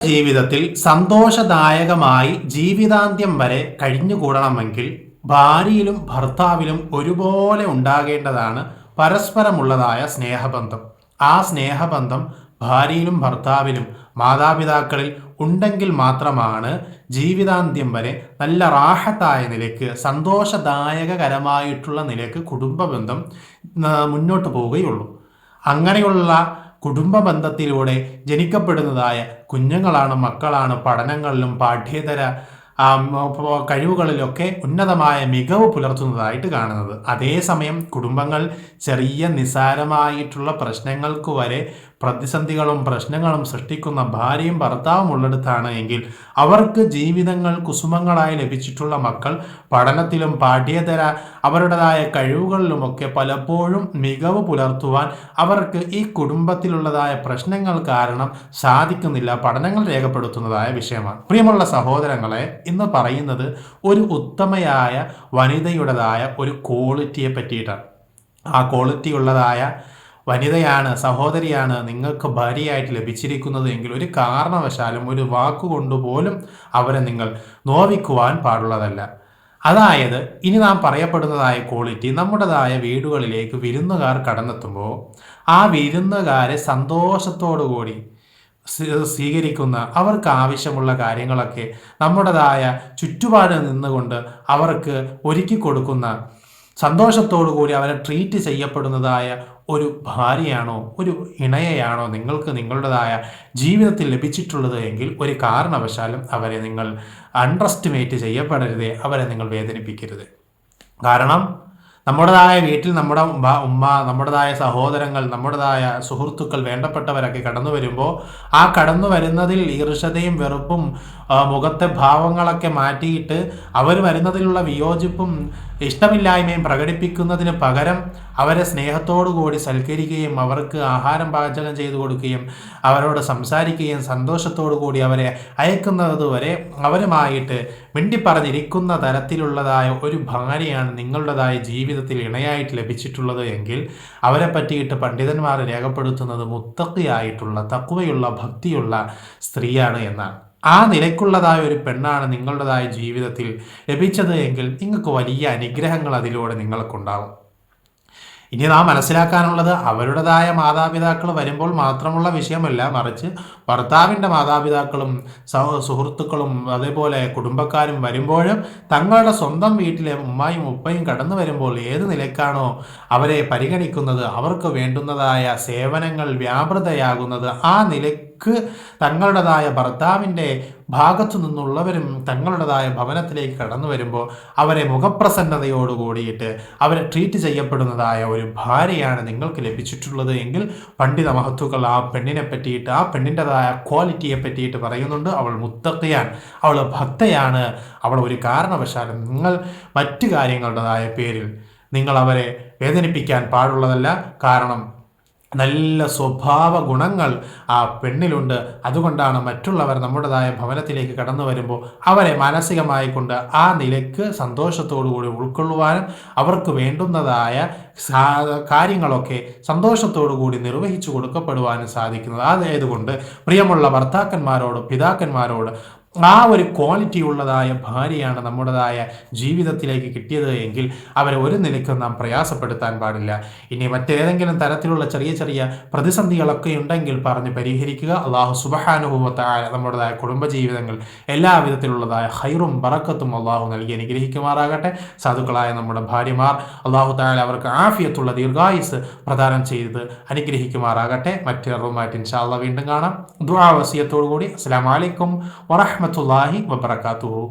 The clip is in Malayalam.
ജീവിതത്തിൽ സന്തോഷദായകമായി ജീവിതാന്ത്യം വരെ കഴിഞ്ഞുകൂടണമെങ്കിൽ ഭാര്യയിലും ഭർത്താവിലും ഒരുപോലെ ഉണ്ടാകേണ്ടതാണ് പരസ്പരമുള്ളതായ സ്നേഹബന്ധം. ആ സ്നേഹബന്ധം ഭാര്യയിലും ഭർത്താവിലും മാതാപിതാക്കളിൽ ഉണ്ടെങ്കിൽ മാത്രമാണ് ജീവിതാന്ത്യം വരെ നല്ല റാഹത്തായ നിലയ്ക്ക് സന്തോഷദായകകരമായിട്ടുള്ള നിലയ്ക്ക് കുടുംബബന്ധം മുന്നോട്ട് പോവുകയുള്ളൂ. അങ്ങനെയുള്ള കുടുംബ ബന്ധത്തിലൂടെ ജനിക്കപ്പെടുന്നതായ കുഞ്ഞുങ്ങളാണ് മക്കളാണ് പഠനങ്ങളിലും പാഠ്യേതര കഴിവുകളിലൊക്കെ ഉന്നതമായ മികവ് പുലർത്തുന്നതായിട്ട് കാണുന്നത്. അതേസമയം കുടുംബങ്ങൾ ചെറിയ നിസാരമായിട്ടുള്ള പ്രശ്നങ്ങൾക്ക് വരെ പ്രതിസന്ധികളും പ്രശ്നങ്ങളും സൃഷ്ടിക്കുന്ന ഭാര്യയും ഭർത്താവും ഉള്ളിടത്താണ് എങ്കിൽ അവർക്ക് ജീവിതങ്ങൾ കുസുമങ്ങളായി ലഭിച്ചിട്ടുള്ള മക്കൾ പഠനത്തിലും പാഠ്യേതര അവരുടേതായ കഴിവുകളിലുമൊക്കെ പലപ്പോഴും മികവ് പുലർത്തുവാൻ അവർക്ക് ഈ കുടുംബത്തിലുള്ളതായ പ്രശ്നങ്ങൾ കാരണം സാധിക്കുന്നില്ല പഠനങ്ങൾ രേഖപ്പെടുത്തുന്നതായ വിഷയമാണ്. പ്രിയമുള്ള സഹോദരങ്ങളെ ഇന്ന് പറയുന്നത് ഒരു ഉത്തമയായ വനിതയുടേതായ ഒരു ക്വാളിറ്റിയെ പറ്റിയിട്ടാണ്. ആ ക്വാളിറ്റി ഉള്ളതായ വനിതയാണ് സഹോദരിയാണ് നിങ്ങൾക്ക് ഭാര്യയായിട്ട് ലഭിച്ചിരിക്കുന്നത് എങ്കിൽ ഒരു കാരണവശാലും ഒരു വാക്കുകൊണ്ടുപോലും അവരെ നിങ്ങൾ നോവിക്കുവാൻ പാടുള്ളതല്ല. അതായത് ഇനി നാം പറയപ്പെടുന്നതായ ക്വാളിറ്റി നമ്മുടേതായ വീടുകളിലേക്ക് വിരുന്നുകാർ കടന്നെത്തുമ്പോൾ ആ വിരുന്നുകാരെ സന്തോഷത്തോടു കൂടി സ്വീകരിക്കുന്ന അവർക്ക് ആവശ്യമുള്ള കാര്യങ്ങളൊക്കെ നമ്മുടേതായ ചുറ്റുപാട് നിന്നുകൊണ്ട് അവർക്ക് ഒരുക്കി കൊടുക്കുന്ന സന്തോഷത്തോടു കൂടി അവരെ ട്രീറ്റ് ചെയ്യപ്പെടുന്നതായ ഒരു ഭാര്യയാണോ ഒരു ഇണയയാണോ നിങ്ങൾക്ക് നിങ്ങളുടേതായ ജീവിതത്തിൽ ലഭിച്ചിട്ടുള്ളത് എങ്കിൽ ഒരു കാരണവശാലും അവരെ നിങ്ങൾ അണ്ടർസ്റ്റിമേറ്റ് ചെയ്യപ്പെടരുത് അവരെ നിങ്ങൾ വേദനിപ്പിക്കരുത്. കാരണം നമ്മുടേതായ വീട്ടിൽ നമ്മുടെ ഉമ്മ ഉമ്മ നമ്മുടേതായ സഹോദരങ്ങൾ നമ്മുടേതായ സുഹൃത്തുക്കൾ വേണ്ടപ്പെട്ടവരൊക്കെ കടന്നു വരുമ്പോൾ ആ കടന്നു വരുന്നതിൽ ഈർഷതയും വെറുപ്പും മുഖത്തെ ഭാവങ്ങളൊക്കെ മാറ്റിയിട്ട് അവർ വരുന്നതിലുള്ള വിയോജിപ്പും ഇഷ്ടമില്ലായ്മയും പ്രകടിപ്പിക്കുന്നതിന് പകരം അവരെ സ്നേഹത്തോടു കൂടി സൽക്കരിക്കുകയും അവർക്ക് ആഹാരം പാചകം ചെയ്തു കൊടുക്കുകയും അവരോട് സംസാരിക്കുകയും സന്തോഷത്തോടു കൂടി അവരെ അയക്കുന്നത് വരെ അവരുമായിട്ട് മിണ്ടിപ്പറഞ്ഞിരിക്കുന്ന തരത്തിലുള്ളതായ ഒരു ഭാര്യയാണ് നിങ്ങളുടേതായ ജീവിതത്തിൽ ഇണയായിട്ട് ലഭിച്ചിട്ടുള്ളത് എങ്കിൽ അവരെ പറ്റിയിട്ട് പണ്ഡിതന്മാർ രേഖപ്പെടുത്തുന്നത് മുത്തക്കിയായിട്ടുള്ള തക്കുവയുള്ള ഭക്തിയുള്ള സ്ത്രീയാണ് എന്നാണ്. ആ നിലയ്ക്കുള്ളതായ ഒരു പെണ്ണാണ് നിങ്ങളുടേതായ ജീവിതത്തിൽ ലഭിച്ചത് എങ്കിൽ നിങ്ങൾക്ക് വലിയ അനുഗ്രഹങ്ങൾ അതിലൂടെ നിങ്ങൾക്കുണ്ടാവും. ഇനി നാം മനസ്സിലാക്കാനുള്ളത് അവരുടേതായ മാതാപിതാക്കൾ വരുമ്പോൾ മാത്രമുള്ള വിഷയമല്ല മറിച്ച് ഭർത്താവിന്റെ മാതാപിതാക്കളും സുഹൃത്തുക്കളും അതേപോലെ കുടുംബക്കാരും വരുമ്പോഴും തങ്ങളുടെ സ്വന്തം വീട്ടിലെ ഉമ്മായും ഉപ്പയും കടന്നു വരുമ്പോൾ ഏത് നിലക്കാണോ അവരെ പരിഗണിക്കുന്നത് അവർക്ക് വേണ്ടുന്നതായ സേവനങ്ങൾ വ്യാപൃതയാകുന്നത് ആ നിലയ്ക്ക് തങ്ങളുടേതായ ഭർത്താവിന്റെ ഭാഗത്തു നിന്നുള്ളവരും തങ്ങളുടേതായ ഭവനത്തിലേക്ക് കടന്നു വരുമ്പോൾ അവരെ മുഖപ്രസന്നതയോട് കൂടിയിട്ട് അവരെ ട്രീറ്റ് ചെയ്യപ്പെടുന്നതായ ഒരു ഭാര്യയാണ് നിങ്ങൾക്ക് ലഭിച്ചിട്ടുള്ളത് എങ്കിൽ പണ്ഡിത മഹത്വക്കൾ ആ പെണ്ണിനെ പറ്റിയിട്ട് ആ പെണ്ണിന്റെതായ ക്വാളിറ്റിയെ പറ്റിയിട്ട് പറയുന്നുണ്ട്. അവൾ മുത്തക്കയാണ് അവൾ ഭക്തയാണ്. അവൾ ഒരു കാരണവശാലും നിങ്ങൾ മറ്റു കാര്യങ്ങളുടേതായ പേരിൽ നിങ്ങൾ അവരെ വേദനിപ്പിക്കാൻ പാടുള്ളതല്ല. കാരണം നല്ല സ്വഭാവ ഗുണങ്ങൾ ആ പെണ്ണിലുണ്ട്. അതുകൊണ്ടാണ് മറ്റുള്ളവർ നമ്മുടേതായ ഭവനത്തിലേക്ക് കടന്നു വരുമ്പോൾ അവരെ മാനസികമായി കൊണ്ട് ആ നിലയ്ക്ക് സന്തോഷത്തോടുകൂടി ഉൾക്കൊള്ളുവാനും അവർക്ക് വേണ്ടുന്നതായ കാര്യങ്ങളൊക്കെ സന്തോഷത്തോടു കൂടി നിർവഹിച്ചു കൊടുക്കപ്പെടുവാനും സാധിക്കുന്നത്. അതായതുകൊണ്ട് പ്രിയമുള്ള ഭർത്താക്കന്മാരോട് പിതാക്കന്മാരോട് ആ ഒരു ക്വാളിറ്റി ഉള്ളതായ ഭാര്യയാണ് നമ്മുടേതായ ജീവിതത്തിലേക്ക് കിട്ടിയത് എങ്കിൽ അവരെ ഒരു നിലയ്ക്കും നാം പ്രയാസപ്പെടുത്താൻ പാടില്ല. ഇനി മറ്റേതെങ്കിലും തരത്തിലുള്ള ചെറിയ ചെറിയ പ്രതിസന്ധികളൊക്കെ ഉണ്ടെങ്കിൽ പറഞ്ഞ് പരിഹരിക്കുക. അള്ളാഹു സുബഹാനുഭവത്തായ നമ്മുടേതായ കുടുംബജീവിതങ്ങൾ എല്ലാവിധത്തിലുള്ളതായ ഹൈറും ബറക്കത്തും അള്ളാഹു നൽകി അനുഗ്രഹിക്കുമാറാകട്ടെ. സാധുക്കളായ നമ്മുടെ ഭാര്യമാർ അള്ളാഹു താല അവർക്ക് ആഫിയത്തുള്ള ദീർഘായുസ് പ്രദാനം ചെയ്ത് അനുഗ്രഹിക്കുമാറാകട്ടെ. മറ്റൊരു അറിവുമായിട്ട് ഇൻഷാല്ല വീണ്ടും കാണാം. ദുആ വസിയത്തോടു കൂടി അസ്സാം വലൈക്കും വറഹ वरहमतुल्लाहि व बरकातुहू